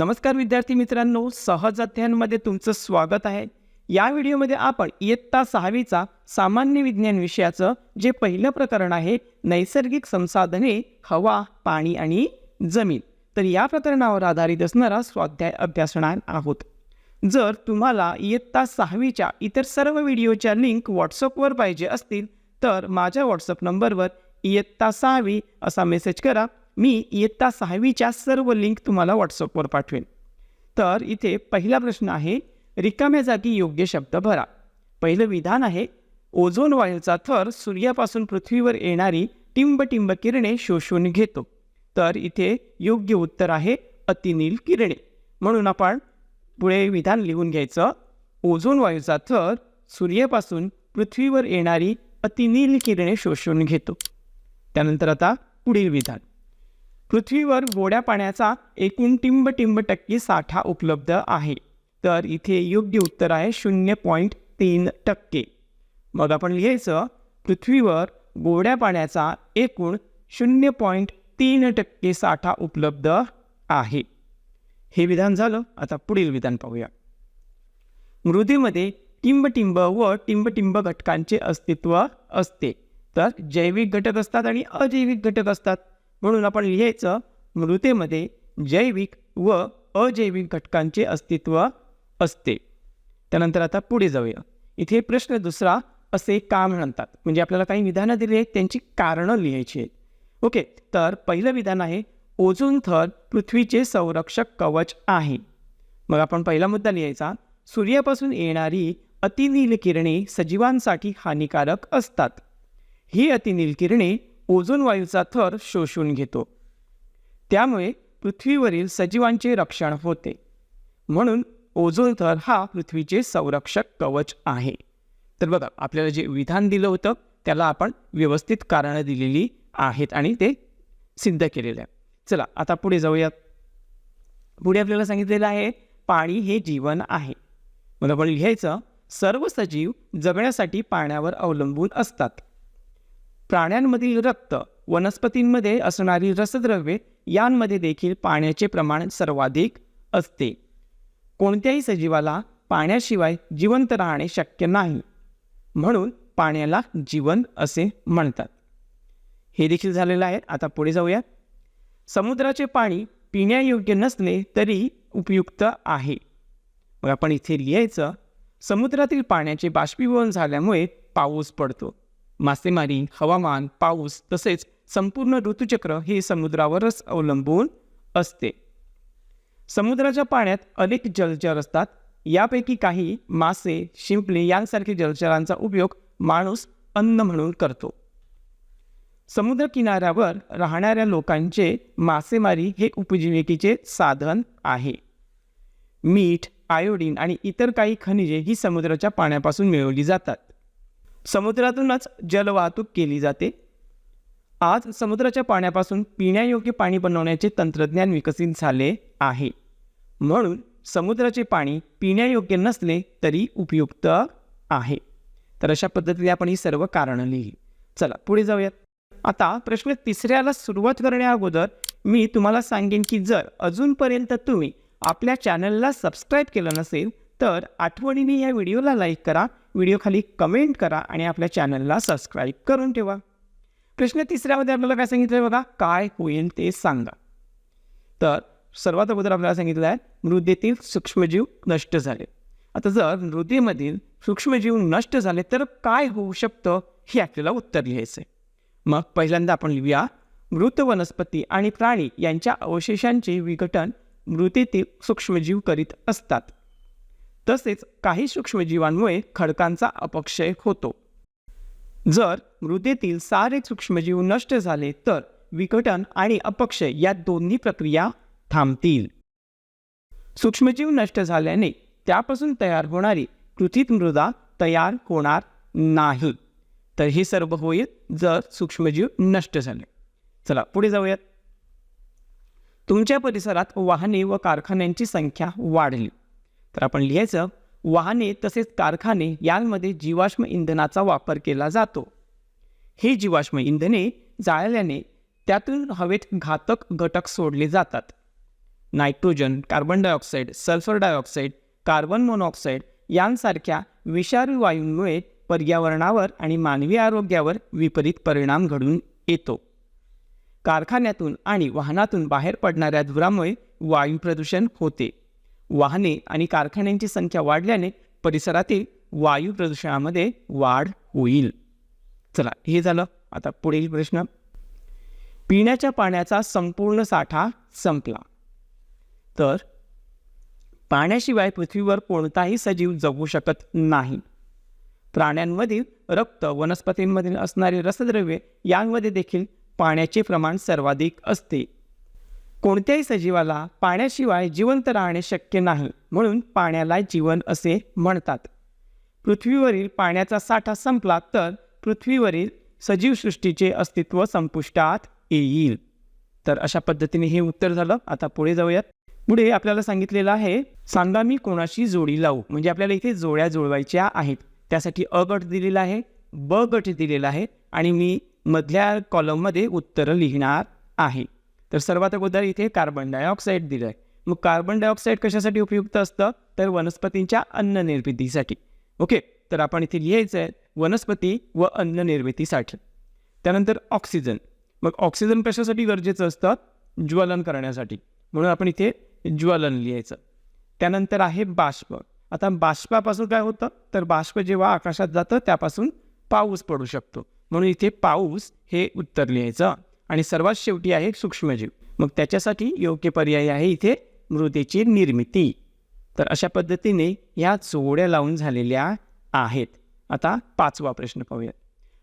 नमस्कार विद्यार्थी मित्रांनो सहज अध्ययनमध्ये तुमचं स्वागत आहे. या व्हिडिओमध्ये आपण इयत्ता सहावीचा सामान्य विज्ञान विषयाचं जे पहिलं प्रकरण आहे नैसर्गिक संसाधने हवा पाणी आणि जमीन तर या प्रकरणावर आधारित असणारा स्वाध्याय अभ्यासणार आहोत. जर तुम्हाला इयत्ता सहावीच्या इतर सर्व व्हिडिओच्या लिंक व्हॉट्सअपवर पाहिजे असतील तर माझ्या व्हॉट्सअप नंबरवर इयत्ता सहावी असा मेसेज करा. मी इयत्ता सहावीच्या सर्व लिंक तुम्हाला व्हॉट्सअपवर पाठवेन. तर इथे पहिला प्रश्न आहे रिकाम्या जागी योग्य शब्द भरा. पहिलं विधान आहे ओझोन वायूचा थर सूर्यापासून पृथ्वीवर येणारी टिंबटिंब किरणे शोषून घेतो. तर इथे योग्य उत्तर आहे अतिनील किरणे. म्हणून आपण पुढे विधान लिहून घ्यायचं. ओझोन वायूचा थर सूर्यापासून पृथ्वीवर येणारी अतिनील किरणे शोषून घेतो. त्यानंतर आता पुढील विधान. पृथ्वीवर गोड्या पाण्याचा एकूण टिंब टिंब टक्के साठा उपलब्ध आहे. तर इथे योग्य उत्तर आहे शून्य पॉईंट तीन टक्के. मग आपण लिहायचं पृथ्वीवर गोड्या पाण्याचा एकूण शून्य पॉईंट तीन टक्के साठा उपलब्ध आहे. हे विधान झालं. आता पुढील विधान पाहूया. मृदेमध्ये टिंबटिंब व टिंबटिंब घटकांचे अस्तित्व असते. तर जैविक घटक असतात आणि अजैविक घटक असतात. म्हणून आपण लिहायचं मृदेमध्ये जैविक व अजैविक घटकांचे अस्तित्व असते. त्यानंतर आता पुढे जाऊया. इथे प्रश्न दुसरा असे का म्हणतात. म्हणजे आपल्याला काही विधानं दिली आहेत त्यांची कारणं लिहायची आहेत. ओके तर पहिलं विधान आहे ओझोन थर पृथ्वीचे संरक्षक कवच आहे. मग आपण पहिला मुद्दा लिहायचा. सूर्यापासून येणारी अतिनील किरणे सजीवांसाठी हानिकारक असतात. ही अतिनील किरणे ओझोन वायूचा थर शोषून घेतो. त्यामुळे पृथ्वीवरील सजीवांचे रक्षण होते. म्हणून ओझोन थर हा पृथ्वीचे संरक्षक कवच आहे. तर बघा आपल्याला जे विधान दिलं होतं त्याला आपण व्यवस्थित कारणं दिलेली आहेत आणि ते सिद्ध केलेलं आहे. चला आता पुढे जाऊयात. पुढे आपल्याला सांगितलेलं आहे पाणी हे जीवन आहे. मग आपण लिहायचं सर्व सजीव जगण्यासाठी पाण्यावर अवलंबून असतात. प्राण्यांमधील रक्त वनस्पतींमध्ये असणारी रसद्रव्ये यांमध्ये देखील पाण्याचे प्रमाण सर्वाधिक असते. कोणत्याही सजीवाला पाण्याशिवाय जिवंत राहणे शक्य नाही. म्हणून पाण्याला जीवन असे म्हणतात. हे देखील झालेलं आहे. आता पुढे जाऊया समुद्राचे पाणी पिण्यायोग्य नसले तरी उपयुक्त आहे. मग आपण इथे लिहायचं समुद्रातील पाण्याचे बाष्पीभवन झाल्यामुळे पाऊस पडतो. मासेमारी हवामान पाऊस तसेच संपूर्ण ऋतुचक्र हे समुद्रावरच अवलंबून असते. समुद्राच्या पाण्यात अनेक जलचर असतात. यापैकी काही मासे शिंपले यांसारखे जलचरांचा उपयोग माणूस अन्न म्हणून करतो. समुद्रकिनाऱ्यावर राहणाऱ्या लोकांचे मासेमारी हे उपजीविकेचे साधन आहे. मीठ आयोडीन आणि इतर काही खनिजे ही समुद्राच्या पाण्यापासून मिळवली जातात. समुद्रातूनच जलवाहतूक केली जाते. आज समुद्राच्या पाण्यापासून पिण्यायोग्य पाणी बनवण्याचे तंत्रज्ञान विकसित झाले आहे. म्हणून समुद्राचे पाणी पिण्यायोग्य नसले तरी उपयुक्त आहे. तर अशा पद्धतीने आपण ही सर्व कारणं लिहिली. चला पुढे जाऊयात. आता प्रश्न तिसऱ्याला सुरुवात करण्या अगोदर मी तुम्हाला सांगेन की जर अजूनपर्यंत तुम्ही आपल्या चॅनलला सबस्क्राईब केलं नसेल तर आठवणीने या व्हिडिओला लाईक करा व्हिडिओखाली कमेंट करा आणि आपल्या चॅनलला सबस्क्राईब करून ठेवा. प्रश्न तिसऱ्यामध्ये आपल्याला काय सांगितलं बघा? काय होईल ते सांगा. तर सर्वात अगोदर आपल्याला सांगितलं आहे मृदेतील सूक्ष्मजीव नष्ट झाले. आता जर मृदेमधील सूक्ष्मजीव नष्ट झाले तर काय होऊ शकतं? हे आपल्याला उत्तर लिहायचं आहे मग पहिल्यांदा आपण लिहूया मृत वनस्पती आणि प्राणी यांच्या अवशेषांचे विघटन मृदेतील सूक्ष्मजीव करीत असतात. तसेच काही सूक्ष्मजीवांमुळे खडकांचा अपक्षय होतो. जर मृदेतील सारे सूक्ष्मजीव नष्ट झाले तर विघटन आणि अपक्षय या दोन्ही प्रक्रिया थांबतील. सूक्ष्मजीव नष्ट झाल्याने त्यापासून तयार होणारी कृतीत मृदा तयार होणार नाही. तर हे सर्व होईल जर सूक्ष्मजीव नष्ट झाले. चला पुढे जाऊयात. तुमच्या परिसरात वाहने व कारखान्यांची संख्या वाढली. तर आपण लिहायचं वाहने तसेच कारखाने यांमध्ये जीवाश्म इंधनाचा वापर केला जातो. हे जीवाश्म इंधने जाळल्याने त्यातून हवेत घातक घटक सोडले जातात. Nitrogen carbon dioxide sulphur dioxide carbon monoxide यांसारख्या विषारी वायूंमुळे पर्यावरणावर आणि मानवी आरोग्यावर विपरीत परिणाम घडून येतो. कारखान्यातून आणि वाहनातून बाहेर पडणाऱ्या धुरामुळे वायू प्रदूषण होते. वाहने आणि कारखान्यांची संख्या वाढल्याने परिसरातील वायू प्रदूषणामध्ये वाढ होईल. चला हे झालं. आता पुढील प्रश्न. पिण्याच्या पाण्याचा संपूर्ण साठा संपला. तर पाण्याशिवाय पृथ्वीवर कोणताही सजीव जगू शकत नाही. प्राण्यांमधील रक्त वनस्पतींमधील असणारे रसद्रव्ये यांमध्ये देखील पाण्याचे प्रमाण सर्वाधिक असते. कोणत्याही सजीवाला पाण्याशिवाय जिवंत राहणे शक्य नाही म्हणून पाण्याला जीवन असे म्हणतात. पृथ्वीवरील पाण्याचा साठा संपला तर पृथ्वीवरील सजीवसृष्टीचे अस्तित्व संपुष्टात येईल. तर अशा पद्धतीने हे उत्तर झालं. आता पुढे जाऊयात. पुढे आपल्याला सांगितलेलं आहे सांगा मी कोणाशी जोडी लावू. म्हणजे आपल्याला इथे जोड्या जुळवायच्या आहेत. त्यासाठी अ गट दिलेला आहे ब गट दिलेला आहे आणि मी मधल्या कॉलममध्ये उत्तरं लिहिणार आहे. तर सर्वात अगोदर इथे कार्बन डायऑक्साईड दिलं आहे मग कार्बन डायऑक्साईड कशासाठी उपयुक्त असतं? तर वनस्पतींच्या अन्न निर्मितीसाठी. ओके? तर आपण इथे लिहायचं आहे वनस्पती व अन्न निर्मितीसाठी. त्यानंतर ऑक्सिजन मग ऑक्सिजन कशासाठी गरजेचं असतं? ज्वलन करण्यासाठी. म्हणून आपण इथे ज्वलन लिहायचं. त्यानंतर आहे बाष्प. आता बाष्पापासून काय होतं? तर बाष्प जेव्हा आकाशात जातं त्यापासून पाऊस पडू शकतो. म्हणून इथे पाऊस हे उत्तर लिहायचं. आणि सर्वात शेवटी आहे सूक्ष्मजीव. मग त्याच्यासाठी योग्य पर्याय आहे इथे मृदेची निर्मिती. तर अशा पद्धतीने ह्या जोड्या लावून झालेल्या आहेत. आता पाचवा प्रश्न पाहूया.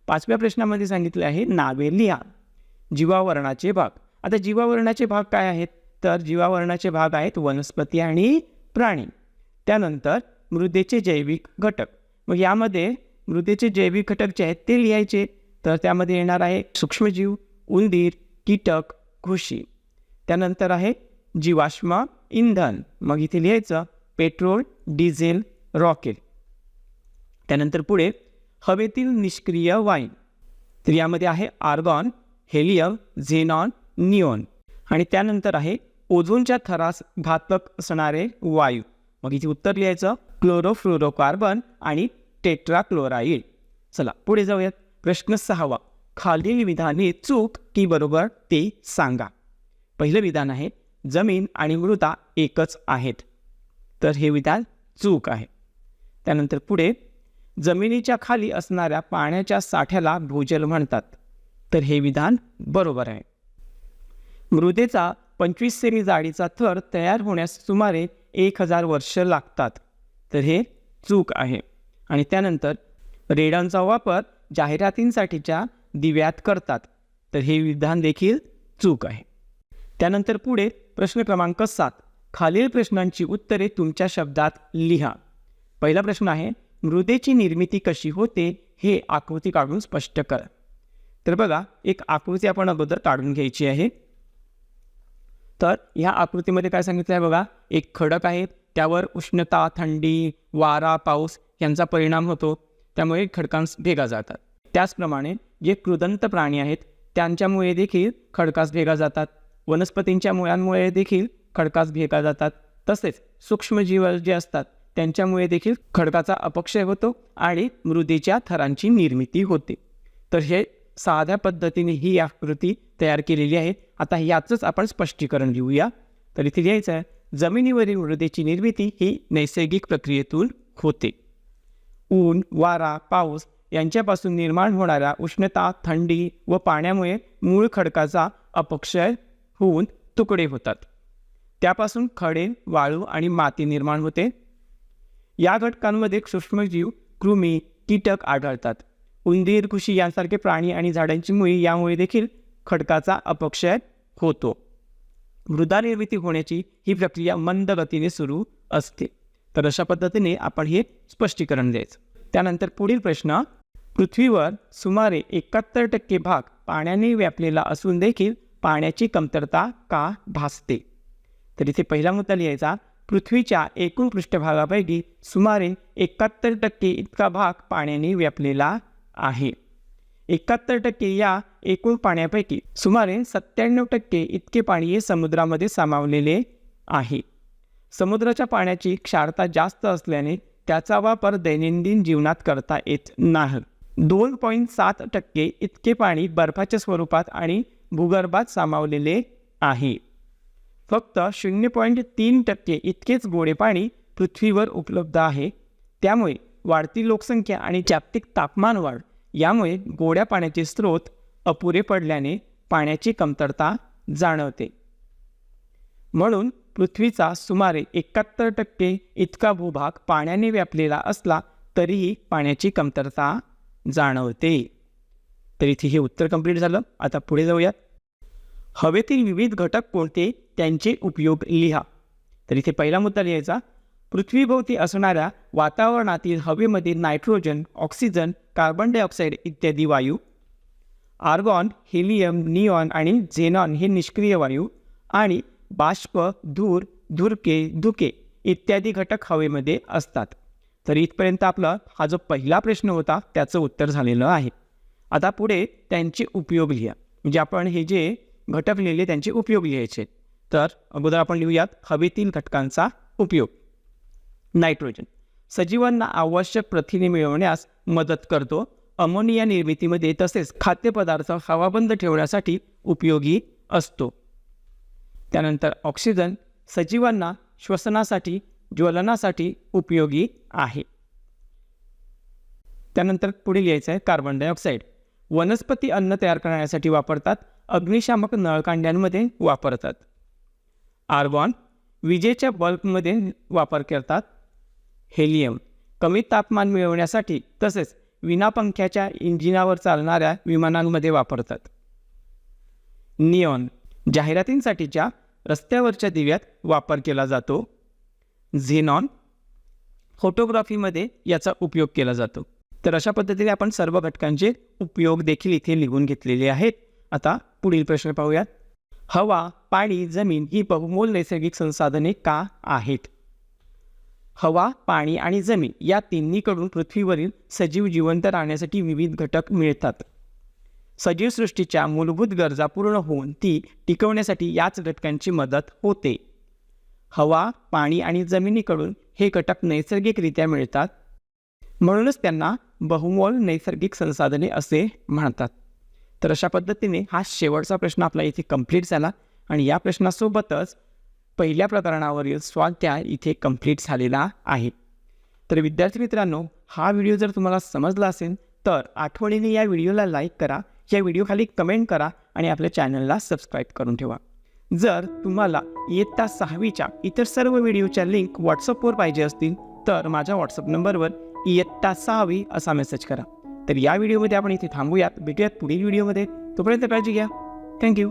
पाचव्या प्रश्नामध्ये सांगितले आहे नावे लिहा. जीवावरणाचे भाग. आता जीवावरणाचे भाग काय आहेत? तर जीवावरणाचे भाग आहेत वनस्पती आणि प्राणी. त्यानंतर मृदेचे जैविक घटक. मग यामध्ये मृदेचे जैविक घटक जे आहेत ते लिहायचे. तर त्यामध्ये येणार आहे सूक्ष्मजीव उंदीर कीटक घुशी. त्यानंतर आहे जीवाश्म इंधन. मग इथे लिहायचं पेट्रोल डिझेल रॉकेल त्यानंतर पुढे हवेतील निष्क्रिय वाईन तर यामध्ये आहे आर्गॉन हेलियम झेनॉन निओन. आणि त्यानंतर आहे ओझोनच्या थरास घातक असणारे वायू. मग इथे उत्तर लिहायचं क्लोरोफ्लोरोकार्बन आणि टेट्राक्लोराईड चला पुढे जाऊयात. प्रश्न सहावा. खालील विधाने चूक की बरोबर ते सांगा. पहिलं विधान आहे जमीन आणि मृदा एकच आहेत. तर हे विधान चूक आहे. त्यानंतर पुढे जमिनीच्या खाली असणाऱ्या पाण्याच्या साठ्याला भूजल म्हणतात. तर हे विधान बरोबर आहे. मृदेचा पंचवीस सेमी जाडीचा थर तयार होण्यास सुमारे एक हजार वर्ष लागतात. तर हे चूक आहे. आणि त्यानंतर रेडांचा वापर जाहिरातींसाठीच्या दिव्यात करतात. तर हे विधान देखील चूक आहे. त्यानंतर पुढे प्रश्न क्रमांक सात. खालील प्रश्नांची उत्तरे तुमच्या शब्दात लिहा. पहिला प्रश्न आहे मृदेची निर्मिती कशी होते हे आकृती काढून स्पष्ट करा. तर बघा एक आकृती आपण अगोदर काढून घ्यायची आहे. तर ह्या आकृतीमध्ये काय सांगितलं आहे बघा एक खडक आहे त्यावर उष्णता थंडी वारा पाऊस यांचा परिणाम होतो. त्यामुळे खडकांस भेगा जातात. त्याचप्रमाणे जे कृदंत प्राणी आहेत त्यांच्यामुळे देखील खडकास भेगा जातात. वनस्पतींच्या मुळांमुळे देखील खडकास भेगा जातात. तसेच सूक्ष्मजीव जे असतात त्यांच्यामुळे देखील खडकाचा अपक्षय होतो आणि मृदेच्या थरांची निर्मिती होते. तर हे साध्या पद्धतीने ही आकृती तयार केलेली आहे. आता याचंच आपण स्पष्टीकरण लिहूया तर इथे लिहायचं आहे जमिनीवरील मृदेची निर्मिती ही नैसर्गिक प्रक्रियेतून होते. ऊन वारा पाऊस यांच्यापासून निर्माण होणाऱ्या उष्णता थंडी व पाण्यामुळे मूळ खडकाचा अपक्षय होऊन तुकडे होतात. त्यापासून खडे वाळू आणि माती निर्माण होते. या घटकांमध्ये सूक्ष्मजीव कृमी कीटक आढळतात. उंदीर कुशी यांसारखे प्राणी आणि झाडांची मुळी यामुळे देखील खडकाचा अपक्षय होतो. मृदा निर्मिती होण्याची ही प्रक्रिया मंद गतीने सुरू असते. तर अशा पद्धतीने आपण हे स्पष्टीकरण द्यायचं. त्यानंतर पुढील प्रश्न पृथ्वीवर सुमारे एकाहत्तर टक्के भाग पाण्याने व्यापलेला असून देखील पाण्याची कमतरता का भासते? तर इथे पहिला मुद्दा लिहायचा पृथ्वीच्या एकूण पृष्ठभागापैकी सुमारे एकाहत्तर टक्के इतका भाग पाण्याने व्यापलेला आहे. एकाहत्तर टक्के या एकूण पाण्यापैकी सुमारे सत्त्याण्णव टक्के इतके पाणी हे समुद्रामध्ये सामावलेले आहे. समुद्राच्या पाण्याची क्षारता जास्त असल्याने त्याचा वापर दैनंदिन जीवनात करता येत नाही. दोन पॉईंट सात टक्के इतके पाणी बर्फाच्या स्वरूपात आणि भूगर्भात सामावलेले आहे. फक्त शून्य पॉईंट तीन टक्के इतकेच गोडे पाणी पृथ्वीवर उपलब्ध आहे. त्यामुळे वाढती लोकसंख्या आणि जागतिक तापमान वाढ यामुळे गोड्या पाण्याचे स्रोत अपुरे पडल्याने पाण्याची कमतरता जाणवते. म्हणून पृथ्वीचा सुमारे एकाहत्तर टक्के इतका भूभाग पाण्याने व्यापलेला असला तरीही पाण्याची कमतरता जाणवते. तर इथे हे उत्तर कंप्लीट झालं. आता पुढे जाऊयात. हवेतील विविध घटक कोणते? त्यांचे उपयोग लिहा. तर इथे पहिला मुद्दा लिहायचा. पृथ्वीभोवती असणाऱ्या वातावरणातील हवेमध्ये नायट्रोजन ऑक्सिजन कार्बन डायऑक्साईड इत्यादी वायू आर्गॉन हेलियम निऑन आणि झेनॉन हे निष्क्रिय वायू आणि बाष्प धूर धुरके धुके इत्यादी घटक हवेमध्ये असतात. तर इथपर्यंत आपला हा जो पहिला प्रश्न होता त्याचं उत्तर झालेलं आहे. आता पुढे त्यांचे उपयोग लिहा. म्हणजे आपण हे जे घटक लिहिले त्यांचे उपयोग लिहायचे. तर अगोदर आपण लिहूयात हवेतील घटकांचा उपयोग. नायट्रोजन. सजीवांना आवश्यक प्रथिने मिळवण्यास मदत करतो. अमोनिया निर्मितीमध्ये तसेच खाद्यपदार्थ हवाबंद ठेवण्यासाठी उपयोगी असतो. त्यानंतर ऑक्सिजन सजीवांना श्वसनासाठी ज्वलनासाठी उपयोगी आहे. त्यानंतर पुढे लिहायचं आहे कार्बन डायऑक्साईड वनस्पती अन्न तयार करण्यासाठी वापरतात अग्निशामक नळकांड्यांमध्ये वापरतात. आर्गॉन विजेच्या बल्बमध्ये वापर करतात. हेलियम कमी तापमान मिळवण्यासाठी तसेच विनापंख्याच्या इंजिनावर चालणाऱ्या विमानांमध्ये वापरतात. नियॉन जाहिरातींसाठीच्या रस्त्यावरच्या दिव्यात वापर केला जातो. झेनॉन फोटोग्राफीमध्ये याचा उपयोग केला जातो. तर अशा पद्धतीने आपण सर्व घटकांचे उपयोग देखील इथे लिहून घेतलेले आहेत. आता पुढील प्रश्न पाहूयात. हवा पाणी जमीन ही बहुमोल नैसर्गिक संसाधने का आहेत? हवा पाणी आणि जमीन या तिन्हीकडून पृथ्वीवरील सजीव जिवंत राहण्यासाठी विविध घटक मिळतात. सजीवसृष्टीच्या मूलभूत गरजा पूर्ण होऊन ती टिकवण्यासाठी याच घटकांची मदत होते. हवा पाणी आणि जमिनीकडून हे घटक नैसर्गिकरित्या मिळतात. म्हणूनच त्यांना बहुमोल नैसर्गिक संसाधने असे म्हणतात. तर अशा पद्धतीने हा शेवटचा प्रश्न आपला इथे कंप्लीट झाला आणि या प्रश्नासोबतच पहिल्या प्रकरणावरील स्वाध्याय इथे कंप्लीट झालेला आहे. तर विद्यार्थी मित्रांनो हा व्हिडिओ जर तुम्हाला समजला असेल तर आठवणीने या व्हिडिओला लाईक करा या व्हिडिओखाली कमेंट करा आणि आपल्या चॅनलला सबस्क्राईब करून ठेवा. जर तुम्हाला इयत्ता सहावीच्या इतर सर्व व्हिडिओच्या लिंक व्हॉट्सअपवर पाहिजे असतील तर माझ्या व्हॉट्सअप नंबरवर इयत्ता सहावी असा मेसेज करा. तर या व्हिडिओमध्ये आपण इथे थांबूयात. भेटूयात पुढील व्हिडिओमध्ये. तोपर्यंत काळजी घ्या. थँक्यू